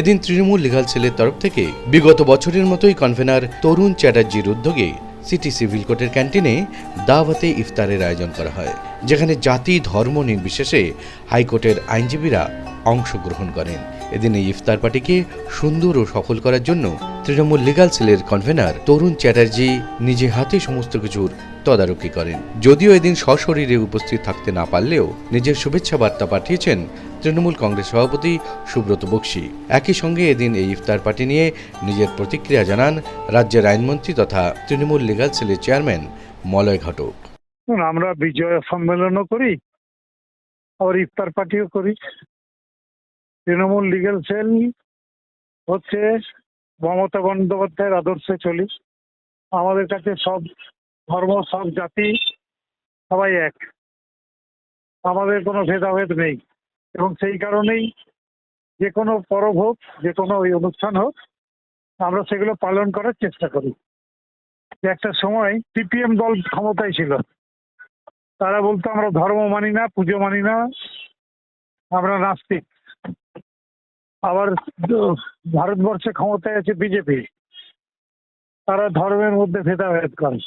এদিন তৃণমূল লিগাল সেলের তরফ থেকে বিগত বছরের মতোই কনভেনার তরুণ চ্যাটার্জির উদ্যোগে সিটি সিভিল কোর্টের ক্যান্টিনে দাওয়াতে ইফতারের আয়োজন করা হয়, যেখানে জাতি ধর্ম নির্বিশেষে হাইকোর্টের আইনজীবীরা অংশগ্রহণ করেন। এদিন এই ইফতার পার্টিকে সুন্দর ও সফল করার জন্য তৃণমূল লিগাল সেলের কনভেনার তরুণ চ্যাটার্জি নিজে হাতে সমস্ত কিছুর তদারকি করেন। যদিও এদিন সশরীরে উপস্থিত থাকতে না পারলেও নিজের শুভেচ্ছা বার্তা পাঠিয়েছেন তৃণমূল কংগ্রেস সভাপতি সুব্রত বক্সি। একই সঙ্গে এদিন এই ইফতার পার্টি নিয়ে নিজের প্রতিক্রিয়া জানান রাজ্যের আইনমন্ত্রী তথা তৃণমূল লিগাল সেলের চেয়ারম্যান মলয় ঘটক। আমরা বিজয় সম্মেলনও করি, আবার ইফতার পার্টিও করি। তৃণমূল লিগাল সেল হচ্ছে মমতা বন্দ্যোপাধ্যায়ের আদর্শে চলি। আমাদের কাছে সব ধর্ম, সব জাতি সবাই এক। আমাদের কোনো ভেদাভেদ নেই। এবং সেই কারণেই যে কোনো পরব হোক, যে কোনো ওই অনুষ্ঠান হোক, আমরা সেগুলো পালন করার চেষ্টা করি। একটা সময় সিপিএম দল ক্ষমতায় ছিল। তারা বলতো, আমরা ধর্ম মানি না, পুজো মানি না, আমরা নাস্তিক। আবার ভারতবর্ষে ক্ষমতায় আছে বিজেপি। তারা ধর্মের মধ্যে ভেদাভেদ করে।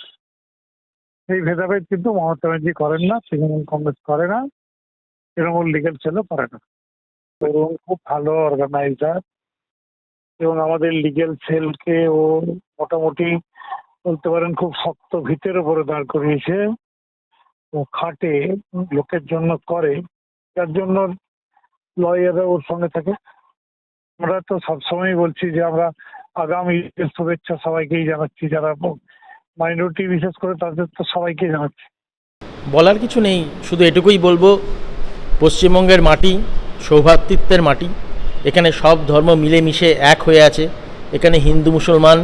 এই ভেদাভেদ কিন্তু মমতা ব্যানার্জি করেন না, তৃণমূল কংগ্রেস করে না। তৃণমূল লিগেল সেলও করে না। এবং খুব ভালো অর্গানাইজার এবং আমাদের লিগেল সেলকে ও মোটামুটি বলতে পারেন খুব শক্ত ভিতের উপরে দাঁড় করিয়েছে। ও খাটে, লোকের জন্য করে, যার জন্য লয়াররা ওর সঙ্গে থাকে। আমরা তো সবসময় বলছি যে আমরা আগামী শুভেচ্ছা সবাইকেই জানাচ্ছি, যারা মাইনরিটি বিশেষ করে তাদের তো সবাইকে জানাচ্ছি। বলার কিছু নেই, শুধু এটুকুই বলব পশ্চিমবঙ্গের মাটি সৌভ্রাতৃত্বের মাটি, এখানে সব ধর্ম মিলেমিশে এক হয়ে আছে। এখানে হিন্দু, মুসলমান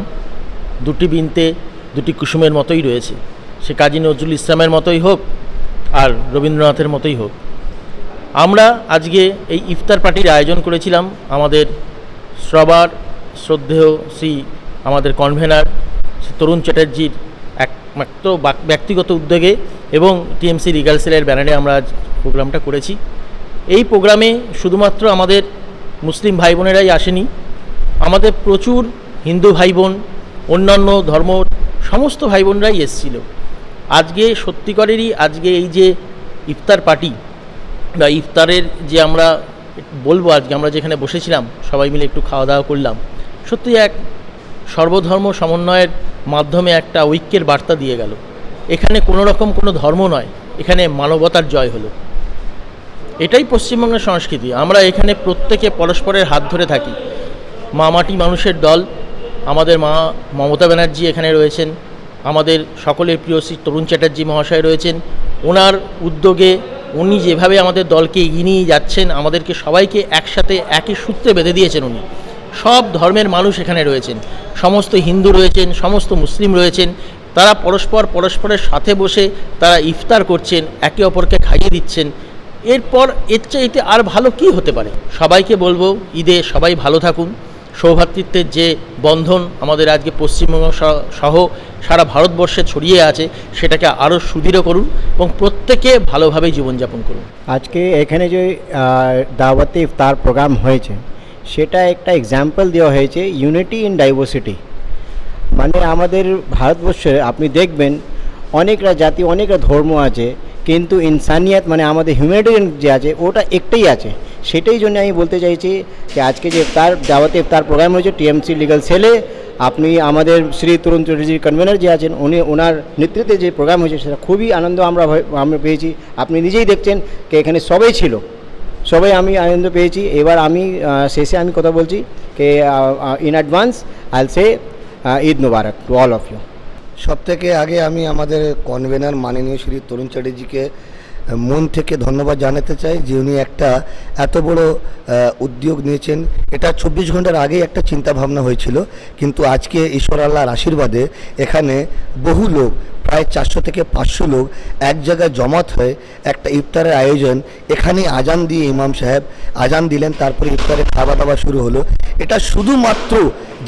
দুটি বিনতে, দুটি কুসুমের মতোই রয়েছে। সে কাজী নজরুল ইসলামের মতোই হোক আর রবীন্দ্রনাথের মতোই হোক। আমরা আজকে এই ইফতার পার্টির আয়োজন করেছিলাম আমাদের সবার শ্রদ্ধেয় শ্রী, আমাদের কনভেনার তরুণ চ্যাটার্জির একমাত্র ব্যক্তিগত উদ্যোগে এবং টিএমসি লিগাল সেলের ব্যানারে আমরা আজ প্রোগ্রামটা করেছি। এই প্রোগ্রামে শুধুমাত্র আমাদের মুসলিম ভাই বোনেরাই আসেনি, আমাদের প্রচুর হিন্দু ভাই বোন অন্যান্য ধর্ম সমস্ত ভাই বোনরাই এসেছিল। আজকে সত্যিকারেরই আজকে এই যে ইফতার পার্টি বা ইফতারের যে আমরা বলব আজকে, আমরা যেখানে বসেছিলাম, সবাই মিলে একটু খাওয়া দাওয়া করলাম, সত্যি এক সর্বধর্ম সমন্বয়ের মাধ্যমে একটা ঐক্যের বার্তা দিয়ে গেল। এখানে কোনো রকম কোনো ধর্ম নয়, এখানে মানবতার জয় হলো। এটাই পশ্চিমবঙ্গের সংস্কৃতি। আমরা এখানে প্রত্যেকে পরস্পরের হাত ধরে থাকি। মামাটি মানুষের দল। আমাদের মা মমতা ব্যানার্জি এখানে রয়েছেন। আমাদের সকলের প্রিয় শ্রী তরুণ চ্যাটার্জি মহাশয় রয়েছেন। ওনার উদ্যোগে উনি যেভাবে আমাদের দলকে এগিয়ে নিয়ে যাচ্ছেন, আমাদেরকে সবাইকে একসাথে একই সূত্রে বেঁধে দিয়েছেন উনি। সব ধর্মের মানুষ এখানে রয়েছেন। সমস্ত হিন্দু রয়েছেন, সমস্ত মুসলিম রয়েছেন। তারা পরস্পর পরস্পরের সাথে বসে তারা ইফতার করছেন, একে অপরকে খাইয়ে দিচ্ছেন। এরপর এর চাইতে আর ভালো কি হতে পারে? সবাইকে বলব, ঈদে সবাই ভালো থাকুন। সৌভ্রাতৃত্বের যে বন্ধন আমাদের আজকে পশ্চিমবঙ্গ সহ সারা ভারতবর্ষে ছড়িয়ে আছে, সেটাকে আরও সুদৃঢ় করুন এবং প্রত্যেকে ভালোভাবে জীবনযাপন করুন। আজকে এখানে যে দাওয়াতে ইফতার প্রোগ্রাম হয়েছে, সেটা একটা এক্সাম্পল দেওয়া হয়েছে ইউনিটি ইন ডাইভার্সিটি মানে আমাদের ভারতবর্ষে আপনি দেখবেন, অনেকরা জাতি, অনেকরা ধর্ম আছে কিন্তু ইনসানিয়াত মানে আমাদের হিউম্যানিটেরিয়ান যে আছে, ওটা একটাই আছে। সেটাই জন্য আমি বলতে চাইছি যে আজকে যে ইফতার দাওয়াতে ইফতার প্রোগ্রাম হয়েছে টিএমসি লিগাল সেলে আপনি আমাদের শ্রী তরুণ চৌধুরীর কনভেনার যে আছেন, উনি ওনার নেতৃত্বে যে প্রোগ্রাম হয়েছে, সেটা খুবই আনন্দ আমরা আমরা পেয়েছি। আপনি নিজেই দেখছেন যে এখানে সবাই ছিল। সবাই আমি আনন্দ পেয়েছি। এবার আমি শেষে আমি কথা বলছি কে in advance I'll say Eid Mubarak to all of you সব থেকে আগে আমি আমাদের কনভেনার মাননীয় শ্রী তরুণ চ্যাটার্জিকে মন থেকে ধন্যবাদ জানাতে চাই যে উনি একটা এত বড় উদ্যোগ নিয়েছেন। এটা চব্বিশ ঘণ্টার আগেই একটা চিন্তা ভাবনা হয়েছিল, কিন্তু আজকে ঈশ্বর আল্লাহর আশীর্বাদে এখানে বহু লোক প্রায় চারশো থেকে পাঁচশো লোক এক জায়গায় জমাত হয়ে একটা ইফতারের আয়োজন এখানে আজান দিয়ে ইমাম সাহেব আজান দিলেন, তারপরে ইফতারে খাওয়া দাওয়া শুরু হলো। এটা শুধুমাত্র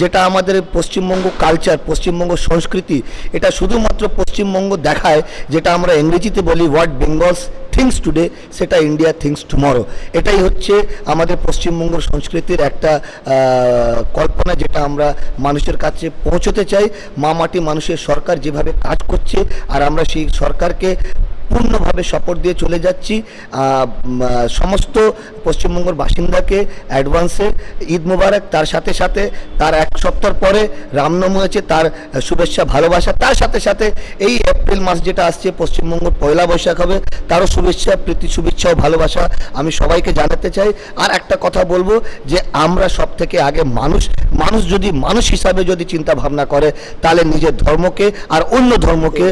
যেটা আমাদের পশ্চিমবঙ্গ কালচার পশ্চিমবঙ্গ সংস্কৃতি, এটা শুধুমাত্র পশ্চিমবঙ্গ দেখায়, যেটা আমরা ইংরেজিতে বলি হোয়াট বেঙ্গলস থিংস টুডে, সেটা ইন্ডিয়া থিংস টুমরো। এটাই হচ্ছে আমাদের পশ্চিমবঙ্গ সংস্কৃতির একটা কল্পনা যেটা আমরা মানুষের কাছে পৌঁছতে চাই। মা মাটি মানুষের সরকার যেভাবে কাজ করছে, আর আমরা সেই সরকারকে পূর্ণভাবে শপথ দিয়ে চলে যাচ্ছি। সমস্ত পশ্চিমবঙ্গের বাসিন্দাকে অ্যাডভান্সে ঈদ মুবারক, তার সাথে সাথে তার এক সপ্তাহ পরে রামনবমী আছে তার শুভেচ্ছা, ভালোবাসা, তার সাথে সাথে এই এপ্রিল মাস যেটা আসছে পশ্চিমবঙ্গ পয়লা বৈশাখ হবে, তারও শুভেচ্ছা, প্রীতি, শুভেচ্ছা ও ভালোবাসা আমি সবাইকে জানাতে চাই। আর একটা কথা বলব যে, আমরা সব থেকে আগে মানুষ মানুষ যদি, মানুষ হিসাবে যদি চিন্তা ভাবনা করে, তাহলে নিজের ধর্মকে আর অন্য ধর্মকে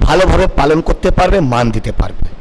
ভালোভাবে পালন করতে পারবে মান দিতে পারবে।